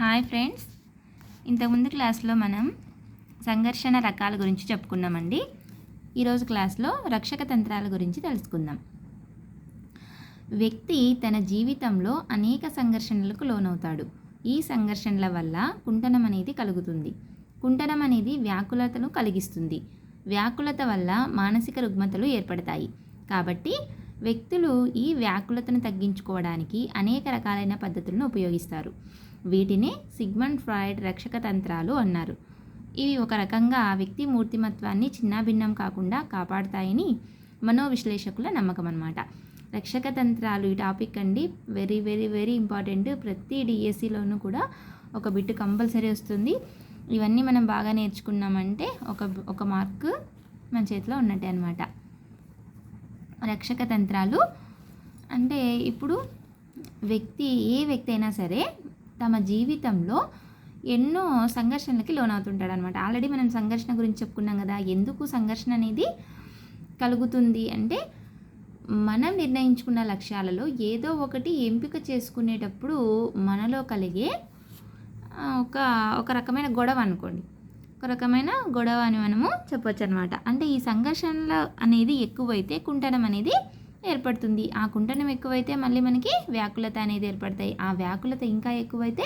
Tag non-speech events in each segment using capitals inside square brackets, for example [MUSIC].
Hi friends. ఇంతకుముందు క్లాస్లో మనం సంఘర్షణ రకాల గురించి చెప్పుకున్నామండి. ఈరోజు క్లాస్లో రక్షక తంత్రాల గురించి తెలుసుకుందాం. వ్యక్తి తన జీవితంలో అనేక సంఘర్షణలకు లోనవుతాడు. ఈ సంఘర్షణల వల్ల కుంటనం అనేది కలుగుతుంది. కుంటనం అనేది వ్యాకులతను కలిగిస్తుంది. వ్యాకులత వల్ల మానసిక రుగ్మతలు ఏర్పడతాయి. కాబట్టి వ్యక్తులు ఈ వ్యాకులతను తగ్గించుకోవడానికి అనేక రకాలైన పద్ధతులను ఉపయోగిస్తారు. వీటిని సిగ్మండ్ ఫ్రాయిడ్ రక్షక తంత్రాలు అన్నారు. ఇవి ఒక రకంగా వ్యక్తి మూర్తిమత్వాన్ని చిన్నాభిన్నం కాకుండా కాపాడుతాయని మనోవిశ్లేషకుల నమ్మకం అనమాట రక్షక తంత్రాలు ఈ టాపిక్ అండి. Very very very important. ప్రతి డిఎస్సిలోనూ కూడా ఒక బిట్ కంపల్సరీ వస్తుంది. ఇవన్నీ మనం బాగా నేర్చుకున్నామంటే ఒక ఒక మార్క్ మన చేతిలో ఉన్నట్టే అనమాట రక్షక తంత్రాలు అంటే ఇప్పుడు వ్యక్తి ఏ వ్యక్తి అయినా సరే తమ జీవితంలో ఎన్నో సంఘర్షణలకి లోనవుతుంటాడు అనమాట ఆల్రెడీ మనం సంఘర్షణ గురించి చెప్పుకున్నాం కదా ఎందుకు సంఘర్షణ అనేది కలుగుతుంది అంటే మనం నిర్ణయించుకున్న లక్ష్యాలలో ఏదో ఒకటి ఎంపిక చేసుకునేటప్పుడు మనలో కలిగే ఒక ఒక రకమైన గొడవ అనుకోండి. ఒక రకమైన గొడవ అని మనము చెప్పొచ్చు అనమాట అంటే ఈ సంఘర్షణలు అనేది ఎక్కువైతే కుంటనం అనేది ఏర్పడుతుంది. ఆ కుంటనం ఎక్కువైతే మళ్ళీ మనకి వ్యాకులత అనేది ఏర్పడతాయి. ఆ వ్యాకులత ఇంకా ఎక్కువైతే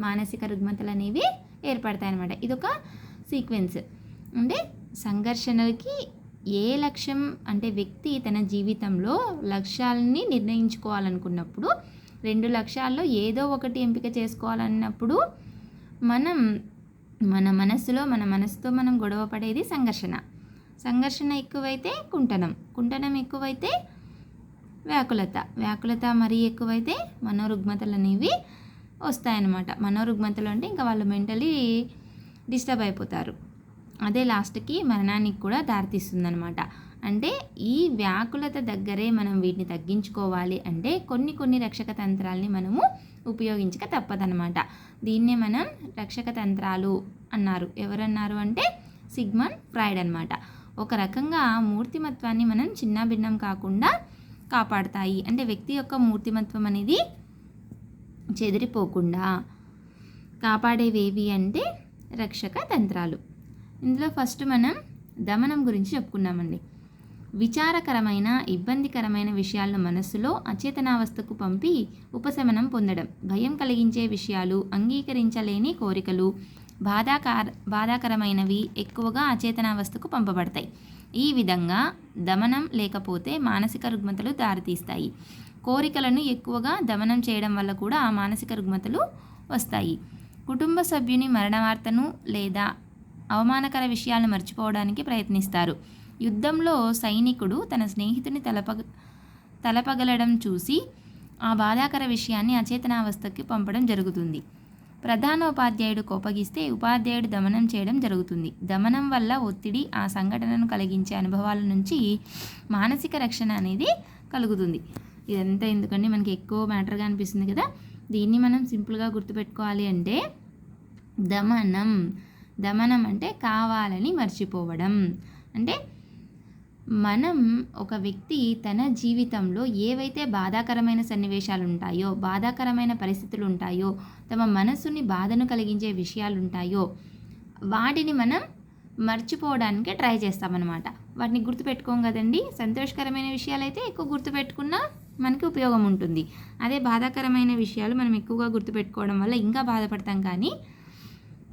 మానసిక రుగ్మతలు అనేవి ఏర్పడతాయి అనమాట ఇదొక సీక్వెన్స్. అంటే సంఘర్షణలకి ఏ లక్ష్యం అంటే వ్యక్తి తన జీవితంలో లక్ష్యాలని నిర్ణయించుకోవాలనుకున్నప్పుడు రెండు లక్ష్యాల్లో ఏదో ఒకటి ఎంపిక చేసుకోవాలన్నప్పుడు మనం మన మనస్సులో మన మనసుతో మనం గొడవ పడేది సంఘర్షణ. సంఘర్షణ ఎక్కువైతే కుంటనం. కుంటనం ఎక్కువైతే వ్యాకులత. వ్యాకులత మరీ ఎక్కువైతే మనోరుగ్మతలు అనేవి వస్తాయన్నమాట. మనోరుగ్మతలు అంటే ఇంకా వాళ్ళు మెంటలీ డిస్టర్బ్ అయిపోతారు. అదే లాస్ట్కి మరణానికి కూడా దారితీస్తుందనమాట అంటే ఈ వ్యాకులత దగ్గరే మనం వీటిని తగ్గించుకోవాలి అంటే కొన్ని కొన్ని రక్షక తంత్రాలని మనము ఉపయోగించక తప్పదనమాట దీన్నే మనం రక్షక తంత్రాలు అన్నారు. ఎవరన్నారు అంటే సిగ్మన్ ఫ్రైడ్ అనమాట ఒక రకంగా మూర్తిమత్వాన్ని మనం చిన్న భిన్నం కాకుండా కాపాడతాయి. అంటే వ్యక్తి యొక్క మూర్తిమత్వం అనేది చెదిరిపోకుండా కాపాడేవేవి అంటే రక్షక తంత్రాలు. ఇందులో ఫస్ట్ మనం దమనం గురించి చెప్పుకున్నామండి. విచారకరమైన ఇబ్బందికరమైన విషయాలను మనస్సులో అచేతనావస్థకు పంపి ఉపశమనం పొందడం. భయం కలిగించే విషయాలు అంగీకరించలేని కోరికలు బాధాకార బాధాకరమైనవి ఎక్కువగా అచేతనావస్థకు పంపబడతాయి. ఈ విధంగా దమనం లేకపోతే మానసిక రుగ్మతలు దారితీస్తాయి. కోరికలను ఎక్కువగా దమనం చేయడం వల్ల కూడా ఆ మానసిక రుగ్మతలు వస్తాయి. కుటుంబ సభ్యుని మరణవార్తను లేదా అవమానకర విషయాలను మర్చిపోవడానికి ప్రయత్నిస్తారు. యుద్ధంలో సైనికుడు తన స్నేహితుని తలపగ తలపగలడం చూసి ఆ బాధాకర విషయాన్ని అచేతనావస్థకి పంపడం జరుగుతుంది. ప్రధానోపాధ్యాయుడు కోపగిస్తే ఉపాధ్యాయుడు దమనం చేయడం జరుగుతుంది. దమనం వల్ల ఒత్తిడి ఆ సంఘటనను కలిగించే అనుభవాల నుంచి మానసిక రక్షణ అనేది కలుగుతుంది. ఇదంతా ఎందుకంటే మనకి ఎక్కువ మ్యాటర్గా అనిపిస్తుంది కదా? దీన్ని మనం సింపుల్గా గుర్తుపెట్టుకోవాలి అంటే దమనం. దమనం అంటే కావాలని మర్చిపోవడం. అంటే మనం ఒక వ్యక్తి తన జీవితంలో ఏవైతే బాధాకరమైన సన్నివేశాలు ఉంటాయో బాధాకరమైన పరిస్థితులు ఉంటాయో తమ మనసుని బాధను కలిగించే విషయాలు ఉంటాయో వాటిని మనం మర్చిపోవడానికి ట్రై చేస్తామన్నమాట. వాటిని గుర్తుపెట్టుకోం కదండి. సంతోషకరమైన విషయాలు అయితే ఎక్కువ గుర్తుపెట్టుకున్నా మనకి ఉపయోగం ఉంటుంది అదే బాధాకరమైన విషయాలు మనం ఎక్కువగా గుర్తుపెట్టుకోవడం వల్ల ఇంకా బాధపడతాం కానీ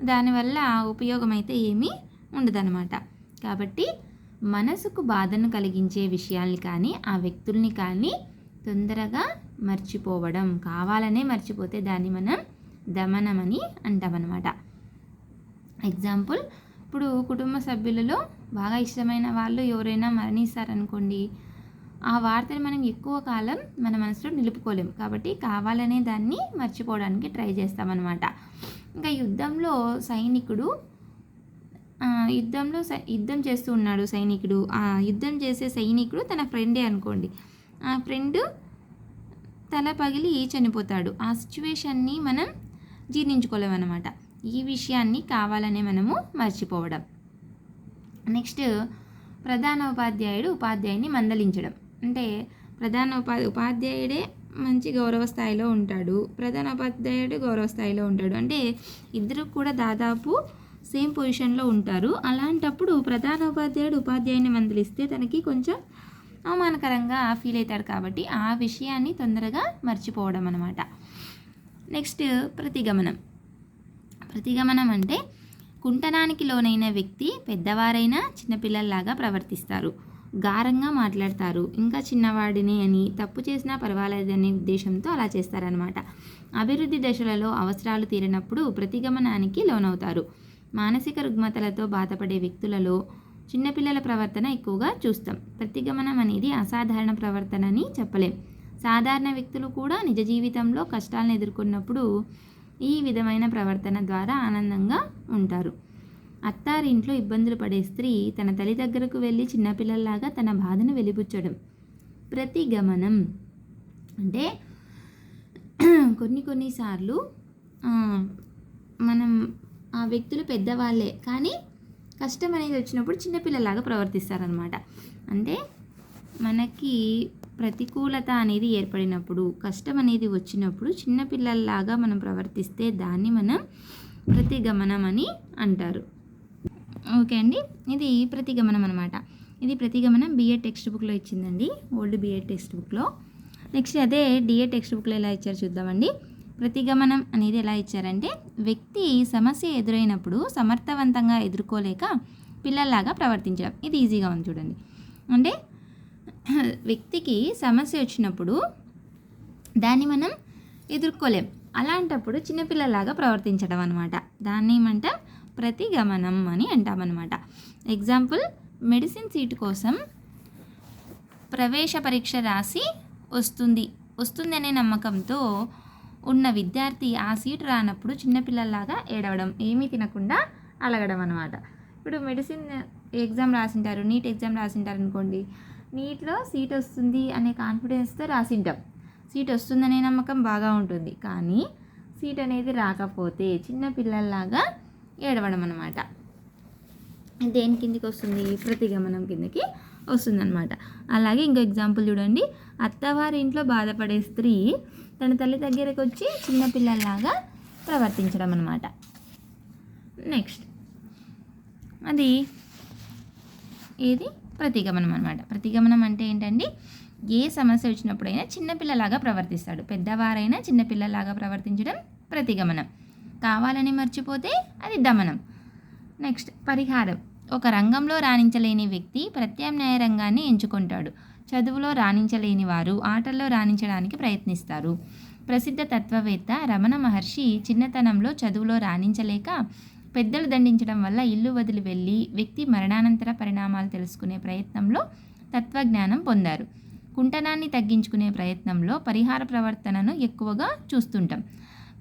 దానివల్ల ఉపయోగం అయితే ఏమీ ఉండదన్నమాట. కాబట్టి మనసుకు బాధను కలిగించే విషయాల్ని కానీ ఆ వ్యక్తుల్ని కానీ తొందరగా మర్చిపోవడం కావాలనే మర్చిపోతే దాన్ని మనం దమనమని అంటామన్నమాట. ఎగ్జాంపుల్ ఇప్పుడు కుటుంబ సభ్యులలో బాగా ఇష్టమైన వాళ్ళు ఎవరైనా మరణిస్తారనుకోండి ఆ వార్తను మనం ఎక్కువ కాలం మన మనసులో నిలుపుకోలేం. కాబట్టి కావాలనే దాన్ని మర్చిపోవడానికి ట్రై చేస్తామన్నమాట. ఇంకా యుద్ధంలో సైనికుడు యుద్ధంలో సై- యుద్ధం చేస్తూ ఉన్నాడు సైనికుడు. ఆ యుద్ధం చేసే సైనికుడు తన ఫ్రెండే అనుకోండి. ఆ ఫ్రెండ్ తల పగిలి చనిపోతాడు. ఆ సిచ్యువేషన్ని మనం జీర్ణించుకోలేమన్నమాట. ఈ విషయాన్ని కావాలనే మనము మర్చిపోవడం. నెక్స్ట్ ప్రధాన ఉపాధ్యాయుడు ఉపాధ్యాయుని మందలించడం. అంటే ప్రధాన ఉపా ఉపాధ్యాయుడే మంచి గౌరవ స్థాయిలో ఉంటాడు. ప్రధాన ఉపాధ్యాయుడు గౌరవ స్థాయిలో ఉంటాడు. అంటే ఇద్దరు కూడా దాదాపు సేమ్ పొజిషన్లో ఉంటారు. అలాంటప్పుడు ప్రధాన ఉపాధ్యాయుడు ఉపాధ్యాయుని మందలిస్తే తనకి కొంచెం అవమానకరంగా ఫీల్ అవుతాడు కాబట్టి ఆ విషయాన్ని తొందరగా మర్చిపోవడం అనమాట నెక్స్ట్ ప్రతిగమనం. ప్రతిగమనం అంటే కుంటనానికి లోనైన వ్యక్తి పెద్దవారైనా చిన్నపిల్లల్లాగా ప్రవర్తిస్తారు. గారంగా మాట్లాడతారు. ఇంకా చిన్నవాడిని అని తప్పు చేసినా పర్వాలేదనే ఉద్దేశంతో అలా చేస్తారనమాట అభివృద్ధి దశలలో అవసరాలు తీరినప్పుడు ప్రతిగమనానికి లోనవుతారు. మానసిక రుగ్మతలతో బాధపడే వ్యక్తులలో చిన్నపిల్లల ప్రవర్తన ఎక్కువగా చూస్తాం. ప్రతిగమనం అనేది అసాధారణ ప్రవర్తన అని చెప్పలేం. సాధారణ వ్యక్తులు కూడా నిజ జీవితంలో కష్టాలను ఎదుర్కొన్నప్పుడు ఈ విధమైన ప్రవర్తన ద్వారా ఆనందంగా ఉంటారు. అత్తారింట్లో ఇబ్బందులు పడే స్త్రీ తన తల్లి దగ్గరకు వెళ్ళి చిన్నపిల్లల్లాగా తన బాధను వెలిబుచ్చడం. ప్రతిగమనం అంటే [CLEARS THROAT] కొన్ని కొన్నిసార్లు మనం ఆ వ్యక్తులు పెద్దవాళ్ళే. కానీ కష్టం అనేది వచ్చినప్పుడు చిన్నపిల్లలాగా ప్రవర్తిస్తారనమాట అంటే మనకి ప్రతికూలత అనేది ఏర్పడినప్పుడు కష్టం అనేది వచ్చినప్పుడు చిన్నపిల్లల్లాగా మనం ప్రవర్తిస్తే దాన్ని మనం ప్రతిగమనం అని అంటారు. ఓకే అండి. ఇది ప్రతిగమనం అనమాట ఇది ప్రతిగమనం బిఎడ్ టెక్స్ట్ బుక్లో ఇచ్చిందండి. ఓల్డ్ బిఎడ్ టెక్స్ట్ బుక్లో నెక్స్ట్ అదే డిఏ టెక్స్ట్ బుక్లో ఎలా ఇచ్చారో చూద్దామండి. ప్రతిగమనం అనేది ఎలా ఇచ్చారంటే వ్యక్తి సమస్య ఎదురైనప్పుడు సమర్థవంతంగా ఎదుర్కోలేక పిల్లల్లాగా ప్రవర్తించడం. ఇది ఈజీగా ఉంది చూడండి. అంటే వ్యక్తికి సమస్య వచ్చినప్పుడు దాన్ని మనం ఎదుర్కోలేం. అలాంటప్పుడు చిన్నపిల్లలాగా ప్రవర్తించడం అనమాట దాన్ని ఏమంటాం? ప్రతిగమనం అని అంటామన్నమాట ఎగ్జాంపుల్ మెడిసిన్ సీటు కోసం ప్రవేశ పరీక్ష రాసి వస్తుంది. వస్తుందనే నమ్మకంతో ఉన్న విద్యార్థి ఆ సీటు రానప్పుడు చిన్నపిల్లల్లాగా ఏడవడం ఏమీ తినకుండా అలగడం అనమాట ఇప్పుడు మెడిసిన్ ఎగ్జామ్ రాసింటారు నీట్ ఎగ్జామ్ రాసింటారు అనుకోండి నీట్లో సీట్ వస్తుంది అనే కాన్ఫిడెన్స్తో రాసింటాం. సీట్ వస్తుందనే నమ్మకం బాగా ఉంటుంది. కానీ సీట్ అనేది రాకపోతే చిన్న పిల్లల్లాగా ఏడవడం అనమాట దేని కిందికి వస్తుంది? ప్రతిగమనం కిందకి వస్తుందన్నమాట. అలాగే ఇంకో ఎగ్జాంపుల్ చూడండి. అత్తవారి ఇంట్లో బాధపడే స్త్రీ తన తల్లి దగ్గరకు వచ్చి చిన్నపిల్లల్లాగా ప్రవర్తించడం అనమాట నెక్స్ట్ అది ఏది? ప్రతిగమనం అనమాట ప్రతిగమనం అంటే ఏంటండి? ఏ సమస్య వచ్చినప్పుడైనా చిన్నపిల్లలాగా ప్రవర్తిస్తాడు. పెద్దవారైనా చిన్నపిల్లలాగా ప్రవర్తించడం ప్రతిగమనం. కావాలని మర్చిపోతే అది దమనం. నెక్స్ట్ పరిహారం. ఒక రంగంలో రాణించలేని వ్యక్తి ప్రత్యామ్నాయ రంగాన్ని ఎంచుకుంటాడు. చదువులో రాణించలేని వారు ఆటల్లో రాణించడానికి ప్రయత్నిస్తారు. ప్రసిద్ధ తత్వవేత్త రమణ మహర్షి చిన్నతనంలో చదువులో రాణించలేక పెద్దలు దండించడం వల్ల ఇల్లు వదిలి వెళ్ళి వ్యక్తి మరణానంతర పరిణామాలు తెలుసుకునే ప్రయత్నంలో తత్వజ్ఞానం పొందారు. కుంటనాన్ని తగ్గించుకునే ప్రయత్నంలో పరిహార ప్రవర్తనను ఎక్కువగా చూస్తుంటాం.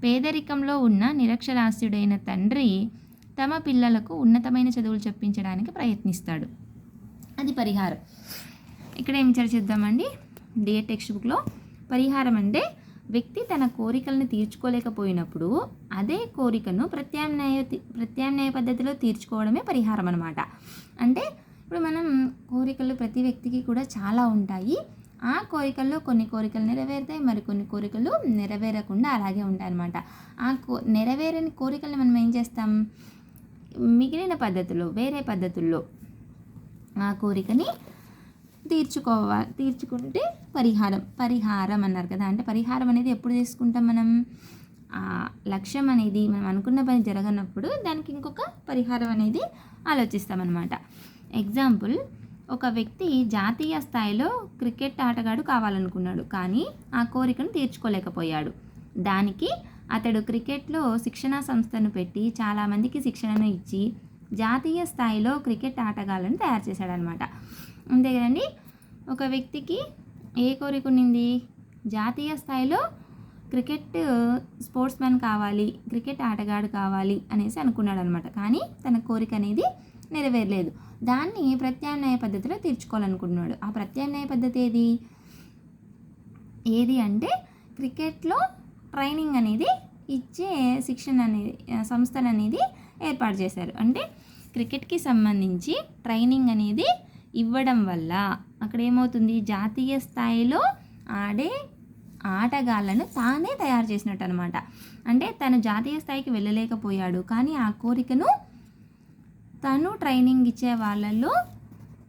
పేదరికంలో ఉన్న నిరక్షరాస్యుడైన తండ్రి తమ పిల్లలకు ఉన్నతమైన చదువులు చెప్పించడానికి ప్రయత్నిస్తాడు. అది పరిహారం. ఇక్కడ ఏం చర్చిద్దామండి? డిఏ టెక్స్ట్ బుక్లో పరిహారం అంటే వ్యక్తి తన కోరికలను తీర్చుకోలేకపోయినప్పుడు అదే కోరికను ప్రత్యామ్నాయ ప్రత్యామ్నాయ పద్ధతిలో తీర్చుకోవడమే పరిహారం అనమాట అంటే ఇప్పుడు మనం కోరికలు ప్రతి వ్యక్తికి కూడా చాలా ఉంటాయి. ఆ కోరికల్లో కొన్ని కోరికలు నెరవేరుతాయి మరికొన్ని కోరికలు నెరవేరకుండా అలాగే ఉంటాయి అనమాట ఆ కో నెరవేరని కోరికలను మనం ఏం చేస్తాం? మిగిలిన పద్ధతుల్లో వేరే పద్ధతుల్లో ఆ కోరికని తీర్చుకోవాలి తీర్చుకుంటే పరిహారం పరిహారం అన్నారు కదా. అంటే పరిహారం అనేది ఎప్పుడు తీసుకుంటాం మనం? ఆ లక్ష్యం అనేది మనం అనుకున్న పని జరగనప్పుడు దానికి ఇంకొక పరిహారం అనేది ఆలోచిస్తామన్నమాట. ఎగ్జాంపుల్ ఒక వ్యక్తి జాతీయ స్థాయిలో క్రికెట్ ఆటగాడు కావాలనుకున్నాడు కానీ ఆ కోరికను తీర్చుకోలేకపోయాడు. దానికి అతడు క్రికెట్లో శిక్షణా సంస్థను పెట్టి చాలామందికి శిక్షణను ఇచ్చి జాతీయ స్థాయిలో క్రికెట్ ఆటగాళ్ళను తయారు చేశాడనమాట అంతే కదండి. ఒక వ్యక్తికి ఏ కోరిక ఉన్నింది జాతీయ స్థాయిలో క్రికెట్ స్పోర్ట్స్ మ్యాన్ కావాలి క్రికెట్ ఆటగాడు కావాలి అనేసి అనుకున్నాడు అనమాట కానీ తన కోరిక అనేది నెరవేరలేదు. దాన్ని ప్రత్యామ్నాయ పద్ధతిలో తీర్చుకోవాలనుకున్నాడు ఆ ప్రత్యామ్నాయ పద్ధతి ఏది? ఏది అంటే క్రికెట్లో ట్రైనింగ్ అనేది ఇచ్చే శిక్షణ అనేది సంస్థలు అనేది ఏర్పాటు చేశారు. అంటే క్రికెట్కి సంబంధించి ట్రైనింగ్ అనేది ఇవ్వడం వల్ల అక్కడ ఏమవుతుంది జాతీయ స్థాయిలో ఆడే ఆటగాళ్ళను తానే తయారు చేసినట్టు అనమాట అంటే తను జాతీయ స్థాయికి వెళ్ళలేకపోయాడు. కానీ ఆ కోరికను తను ట్రైనింగ్ ఇచ్చే వాళ్ళల్లో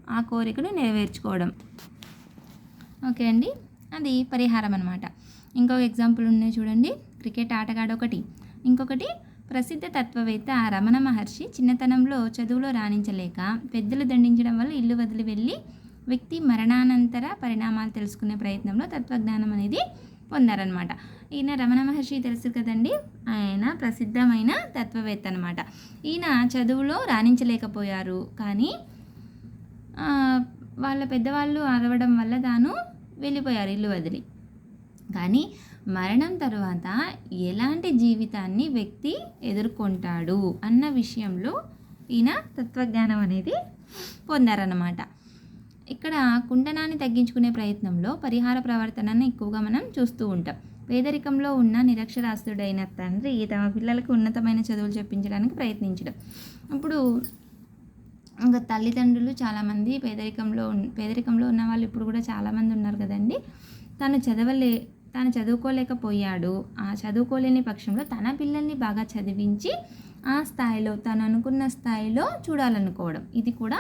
ఆ కోరికను నెరవేర్చుకోవడం. ఓకే అండి? అది పరిహారం అనమాట ఇంకొక ఎగ్జాంపుల్ ఉన్నాయి చూడండి. క్రికెట్ ఆటగాడు ఒకటి. ఇంకొకటి ప్రసిద్ధ తత్వవేత్త రమణ మహర్షి చిన్నతనంలో చదువులో రాణించలేక పెద్దలు దండించడం వల్ల ఇల్లు వదిలి వెళ్ళి వ్యక్తి మరణానంతర పరిణామాలు తెలుసుకునే ప్రయత్నంలో తత్వజ్ఞానం అనేది పొందారనమాట ఈయన రమణ మహర్షి తెలుసు కదండి? ఆయన ప్రసిద్ధమైన తత్వవేత్త అనమాట ఈయన చదువులో రాణించలేకపోయారు. కానీ వాళ్ళ పెద్దవాళ్ళు అరవడం వల్ల తాను వెళ్ళిపోయారు ఇల్లు వదిలి. కానీ మరణం తర్వాత ఎలాంటి జీవితాన్ని వ్యక్తి ఎదుర్కొంటాడు అన్న విషయంలో ఈయన తత్వజ్ఞానం అనేది పొందారన్నమాట. ఇక్కడ కుండనాన్ని తగ్గించుకునే ప్రయత్నంలో పరిహార ప్రవర్తనను ఎక్కువగా మనం చూస్తూ ఉంటాం. పేదరికంలో ఉన్న నిరక్షరాస్తుడైన తండ్రి తమ పిల్లలకు ఉన్నతమైన చదువులు చెప్పించడానికి ప్రయత్నించడం. ఇప్పుడు ఇంకా తల్లిదండ్రులు చాలామంది పేదరికంలో ఉన్- పేదరికంలో ఉన్న వాళ్ళు ఇప్పుడు కూడా చాలామంది ఉన్నారు కదండి. తను చదవలే తను చదువుకోలేకపోయాడు. ఆ చదువుకోలేని పక్షంలో తన పిల్లల్ని బాగా చదివించి ఆ స్థాయిలో తను అనుకున్న స్థాయిలో చూడాలనుకోవడం. ఇది కూడా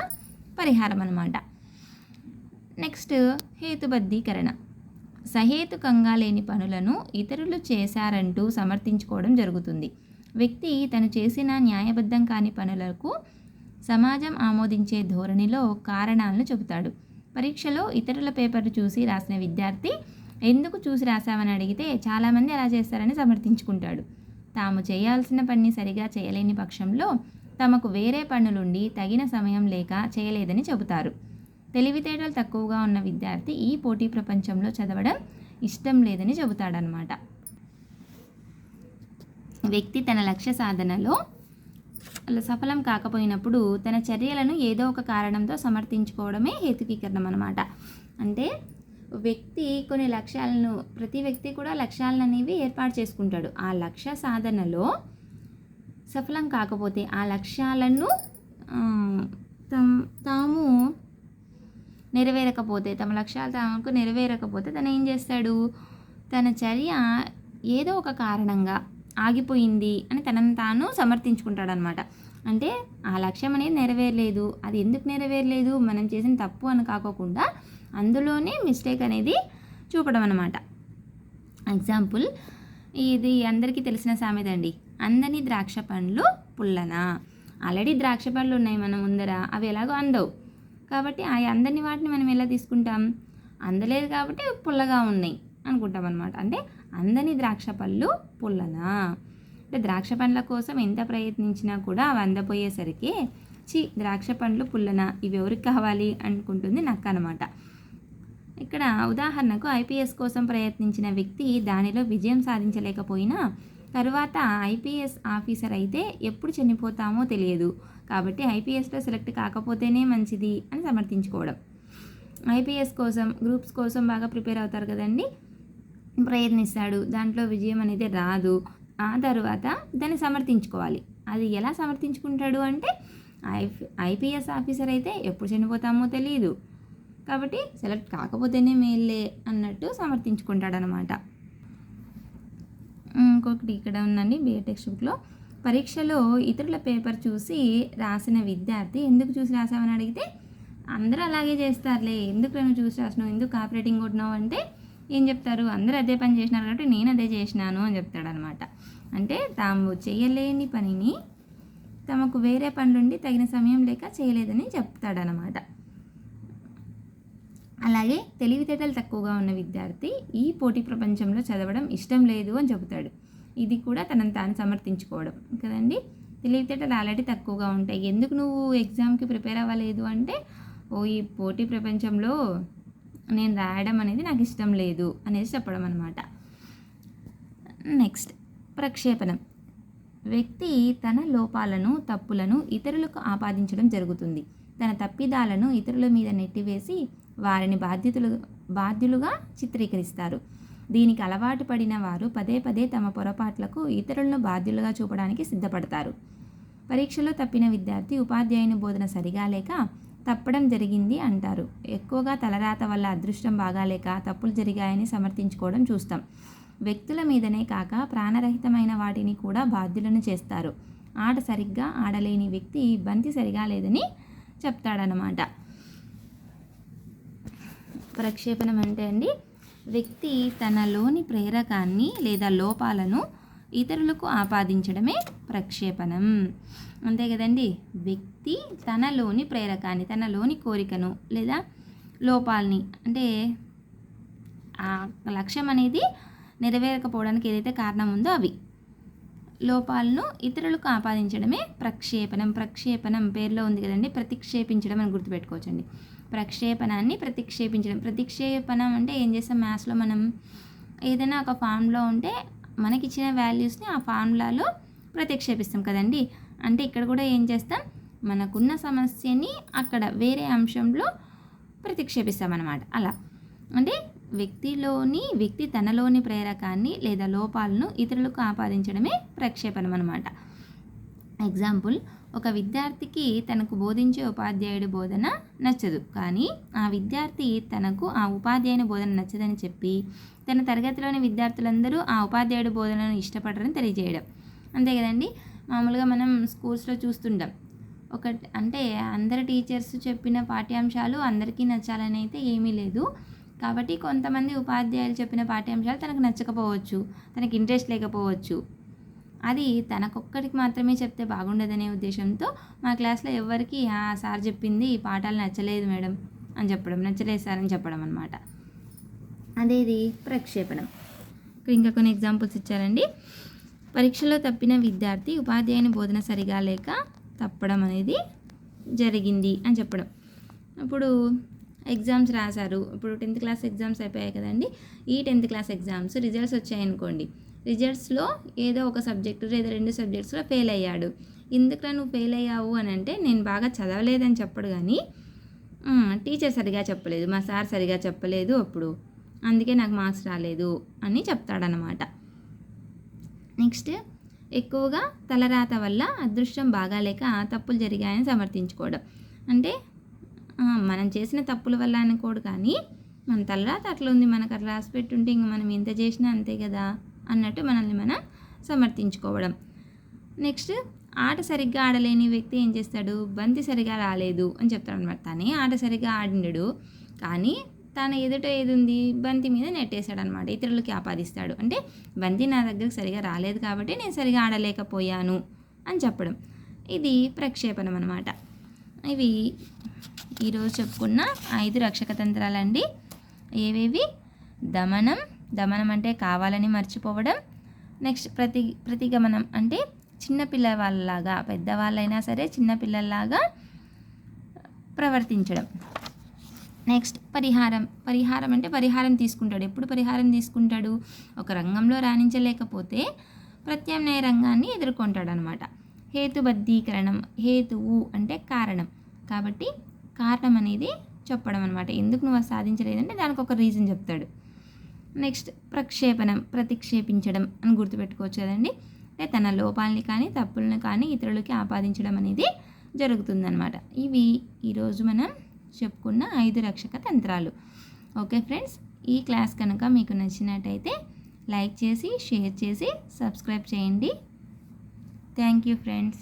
పరిహారం అన్నమాట. నెక్స్ట్ హేతుబద్ధీకరణ. సహేతుకంగా లేని పనులను ఇతరులు చేశారంటూ సమర్థించుకోవడం జరుగుతుంది. వ్యక్తి తను చేసిన న్యాయబద్ధం కాని పనులకు సమాజం ఆమోదించే ధోరణిలో కారణాలను చెబుతాడు. పరీక్షలో ఇతరుల పేపర్లు చూసి రాసిన విద్యార్థి ఎందుకు చూసి రాశామని అడిగితే చాలామంది అలా చేస్తారని సమర్థించుకుంటాడు. తాము చేయాల్సిన పని సరిగా చేయలేని పక్షంలో తమకు వేరే పనులుండి తగిన సమయం లేక చేయలేదని చెబుతారు. తెలివితేటలు తక్కువగా ఉన్న విద్యార్థి ఈ పోటీ ప్రపంచంలో చదవడం ఇష్టం లేదని చెబుతాడనమాట వ్యక్తి తన లక్ష్య సాధనలో సఫలం కాకపోయినప్పుడు తన చర్యలను ఏదో ఒక కారణంతో సమర్థించుకోవడమే హేతుకీకరణం అనమాట అంటే వ్యక్తి కొన్ని లక్ష్యాలను ప్రతి వ్యక్తి కూడా లక్ష్యాలను అనేవి ఏర్పాటు చేసుకుంటాడు. ఆ లక్ష్య సాధనలో సఫలం కాకపోతే ఆ లక్ష్యాలను తాము నెరవేరకపోతే తమ లక్ష్యాలు తమకు నెరవేరకపోతే తను ఏం చేస్తాడు? తన చర్య ఏదో ఒక కారణంగా ఆగిపోయింది అని తనను తాను సమర్థించుకుంటాడనమాట. అంటే ఆ లక్ష్యం అనేది నెరవేరలేదు. అది ఎందుకు నెరవేరలేదు? మనం చేసిన తప్పు అని కాకోకుండా అందులోనే మిస్టేక్ అనేది చూపడం అనమాట ఎగ్జాంపుల్ ఇది అందరికీ తెలిసిన సామెత అండి. అందని ద్రాక్ష పండ్లు పుల్లనా? ఆల్రెడీ ద్రాక్ష పండ్లు ఉన్నాయి మన ముందర అవి ఎలాగో అందవు. కాబట్టి ఆ అందని వాటిని మనం ఎలా తీసుకుంటాం? అందలేదు కాబట్టి పుల్లగా ఉన్నాయి అనుకుంటాం అనమాట అంటే అందని ద్రాక్ష పళ్ళు పుల్లనా? అంటే ద్రాక్ష పండ్ల కోసం ఎంత ప్రయత్నించినా కూడా అవి అందపోయేసరికి చి ద్రాక్ష పండ్లు పుల్లనా? ఇవి ఎవరికి కావాలి? అనుకుంటుంది నక్క అనమాట ఇక్కడ ఉదాహరణకు ఐపీఎస్ కోసం ప్రయత్నించిన వ్యక్తి దానిలో విజయం సాధించలేకపోయినా తరువాత ఐపీఎస్ ఆఫీసర్ అయితే ఎప్పుడు చనిపోతామో తెలియదు. కాబట్టి ఐపీఎస్లో సెలెక్ట్ కాకపోతేనే మంచిది అని సమర్థించుకోవడం. ఐపీఎస్ కోసం గ్రూప్స్ కోసం బాగా ప్రిపేర్ అవుతారు కదండి? ప్రయత్నిస్తాడు. దాంట్లో విజయం అనేది రాదు. ఆ తర్వాత దాన్ని సమర్థించుకోవాలి. అది ఎలా సమర్థించుకుంటాడు అంటే ఐ ఐపీఎస్ ఆఫీసర్ అయితే ఎప్పుడు చనిపోతామో తెలియదు కాబట్టి సెలెక్ట్ కాకపోతేనే మేలే అన్నట్టు సమర్థించుకుంటాడనమాట. ఇంకొకటి ఇక్కడ ఉందండి బిఏ టెక్స్ట్ బుక్లో పరీక్షలో ఇతరుల పేపర్ చూసి రాసిన విద్యార్థి ఎందుకు చూసి రాసావని అడిగితే అందరూ అలాగే చేస్తారులే ఎందుకు నువ్వు చూసి రాసినావు ఎందుకు ఆపరేటింగ్ కొట్టినావు? అంటే ఏం చెప్తారు? అందరూ అదే పని చేసినారు కాబట్టి నేను అదే చేసినాను అని చెప్తాడనమాట. అంటే తాము చేయలేని పనిని తమకు వేరే పనులుండి తగిన సమయం లేక చేయలేదని చెప్తాడనమాట. అలాగే తెలివితేటలు తక్కువగా ఉన్న విద్యార్థి ఈ పోటీ ప్రపంచంలో చదవడం ఇష్టం లేదు అని చెబుతాడు. ఇది కూడా తనను తాను సమర్థించుకోవడం కదండి? తెలివితేటలు ఆల్రెడీ తక్కువగా ఉంటాయి. ఎందుకు నువ్వు ఎగ్జామ్కి ప్రిపేర్ అవ్వలేదు అంటే ఓ ఈ పోటీ ప్రపంచంలో నేను రాయడం అనేది నాకు ఇష్టం లేదు అనేది చెప్పడం అనమాట నెక్స్ట్ ప్రక్షేపణం. వ్యక్తి తన లోపాలను తప్పులను ఇతరులకు ఆపాదించడం జరుగుతుంది. తన తప్పిదాలను ఇతరుల మీద నెట్టివేసి వారిని బాధ్యతలు బాధ్యులుగా చిత్రీకరిస్తారు. దీనికి అలవాటు పడిన వారు పదే పదే తమ పొరపాట్లకు ఇతరులను బాధ్యులుగా చూపడానికి సిద్ధపడతారు. పరీక్షలో తప్పిన విద్యార్థి ఉపాధ్యాయుని బోధన సరిగా లేక తప్పడం జరిగింది అంటారు. ఎక్కువగా తలరాత వల్ల అదృష్టం బాగాలేక తప్పులు జరిగాయని సమర్థించుకోవడం చూస్తాం. వ్యక్తుల మీదనే కాక ప్రాణరహితమైన వాటిని కూడా బాధ్యులను చేస్తారు. ఆట సరిగ్గా ఆడలేని వ్యక్తి బంతి సరిగా లేదని చెప్తాడనమాట ప్రక్షేపణం అంటే అండి వ్యక్తి తనలోని ప్రేరకాన్ని లేదా లోపాలను ఇతరులకు ఆపాదించడమే ప్రక్షేపణం. అంతే కదండి వ్యక్తి తనలోని ప్రేరకాన్ని తనలోని కోరికను లేదా లోపాలని అంటే ఆ లక్ష్యం అనేది నెరవేరకపోవడానికి ఏదైతే కారణం ఉందో అవి. లోపాలను ఇతరులకు ఆపాదించడమే ప్రక్షేపణం. ప్రక్షేపణం పేరులో ఉంది కదండి ప్రతిక్షేపించడం అని గుర్తుపెట్టుకోవచ్చండి. ప్రక్షేపణాన్ని ప్రతిక్షేపించడం. ప్రతిక్షేపణం అంటే ఏం చేస్తాం? మ్యాథ్స్లో మనం ఏదైనా ఒక ఫామ్లో ఉంటే మనకి ఇచ్చిన వాల్యూస్ని ఆ ఫార్ములాలో ప్రతిక్షేపిస్తాం కదండి. అంటే ఇక్కడ కూడా ఏం చేస్తాం? మనకున్న సమస్యని అక్కడ వేరే అంశంలో ప్రతిక్షేపిస్తాం అన్నమాట అలా. అంటే వ్యక్తిలోని వ్యక్తి తనలోని ప్రేరకాన్ని లేదా లోపాలను ఇతరులకు ఆపాదించడమే ప్రక్షేపణం అనమాట ఎగ్జాంపుల్ ఒక విద్యార్థికి తనకు బోధించే ఉపాధ్యాయుడి బోధన నచ్చదు. కానీ ఆ విద్యార్థి తనకు ఆ ఉపాధ్యాయుని బోధన నచ్చదని చెప్పి తన తరగతిలోని విద్యార్థులందరూ ఆ ఉపాధ్యాయుడి బోధనను ఇష్టపడరని తెలియజేయడం. అంతే కదండి? మామూలుగా మనం స్కూల్స్లో చూస్తుంటాం. ఒక అంటే అందరు టీచర్స్ చెప్పిన పాఠ్యాంశాలు అందరికీ నచ్చాలని అయితే ఏమీ లేదు. కాబట్టి కొంతమంది ఉపాధ్యాయులు చెప్పిన పాఠ్యాంశాలు తనకు నచ్చకపోవచ్చు తనకి ఇంట్రెస్ట్ లేకపోవచ్చు. అది తనకొక్కడికి మాత్రమే చెప్తే బాగుండదనే ఉద్దేశంతో మా క్లాస్లో ఎవరికి ఆ సార్ చెప్పింది ఈ పాఠాలు నచ్చలేదు మేడం అని చెప్పడం నచ్చలేదు సార్ అని చెప్పడం అనమాట అదేది? ప్రక్షేపణం. ఇక్కడ ఇంకా కొన్ని ఎగ్జాంపుల్స్ ఇచ్చారండి. పరీక్షలో తప్పిన విద్యార్థి ఉపాధ్యాయుని బోధన సరిగా లేక తప్పడం అనేది జరిగింది అని చెప్పడం. ఇప్పుడు ఎగ్జామ్స్ రాశారు. ఇప్పుడు టెన్త్ క్లాస్ ఎగ్జామ్స్ అయిపోయాయి కదండి. ఈ టెన్త్ క్లాస్ ఎగ్జామ్స్ రిజల్ట్స్ వచ్చాయనుకోండి. రిజల్ట్స్లో ఏదో ఒక సబ్జెక్టు లేదా రెండు సబ్జెక్ట్స్లో ఫెయిల్ అయ్యాడు. ఎందుకు నువ్వు ఫెయిల్ అయ్యావు? అని అంటే నేను బాగా చదవలేదని చెప్పడు కానీ టీచర్ సరిగా చెప్పలేదు. మా సార్ సరిగా చెప్పలేదు అప్పుడు. అందుకే నాకు మార్క్స్ రాలేదు అని చెప్తాడనమాట నెక్స్ట్ ఎక్కువగా తలరాత వల్ల అదృష్టం బాగాలేక తప్పులు జరిగాయని సమర్థించుకోవడం. అంటే మనం చేసిన తప్పుల వల్ల అనుకోడు కానీ మన తలరాత అట్లా ఉంది మనకు అట్లా రాసి పెట్టుంటే ఇంక మనం ఎంత చేసినా అంతే కదా. అన్నట్టు మనల్ని మనం సమర్థించుకోవడం. నెక్స్ట్ ఆట సరిగ్గా ఆడలేని వ్యక్తి ఏం చేస్తాడు? బంతి సరిగా రాలేదు అని చెప్తాడు అనమాట తనే ఆట సరిగ్గా ఆడినడు కానీ తన ఎదుట ఏది ఉంది బంతి మీద నెట్టేశాడు అనమాట ఇతరులకి ఆపాదిస్తాడు. అంటే బంతి నా దగ్గరకు సరిగా రాలేదు కాబట్టి నేను సరిగా ఆడలేకపోయాను అని చెప్పడం. ఇది ప్రక్షేపణం అనమాట ఇవి ఈరోజు చెప్పుకున్న ఐదు రక్షక తంత్రాలండి. ఏవేవి? దమనం దమనం అంటే కావాలని మర్చిపోవడం. నెక్స్ట్ ప్రతి ప్రతిగమనం అంటే చిన్నపిల్లవాళ్ళలాగా పెద్దవాళ్ళైనా సరే చిన్నపిల్లల్లాగా ప్రవర్తించడం. నెక్స్ట్ పరిహారం. పరిహారం అంటే పరిహారం తీసుకుంటాడు. ఎప్పుడు పరిహారం తీసుకుంటాడు? ఒక రంగంలో రాణించలేకపోతే ప్రత్యామ్నాయ రంగాన్ని ఎదుర్కొంటాడు అనమాట హేతుబద్ధీకరణం హేతువు అంటే కారణం. కాబట్టి కారణం అనేది చెప్పడం అనమాట ఎందుకు నువ్వు సాధించలేదంటే దానికి ఒక రీజన్ చెప్తాడు. నెక్స్ట్ ప్రక్షేపణం ప్రతిక్షేపించడం అని గుర్తుపెట్టుకోవచ్చు కదండి. అంటే తన లోపాలని కానీ తప్పులను కానీ ఇతరులకి ఆపాదించడం అనేది జరుగుతుందనమాట ఇవి ఈరోజు మనం చెప్పుకున్న ఐదు రక్షక తంత్రాలు. ఓకే ఫ్రెండ్స్ ఈ క్లాస్ కనుక మీకు నచ్చినట్టయితే లైక్ చేసి షేర్ చేసి సబ్స్క్రైబ్ చేయండి. Thank you friends.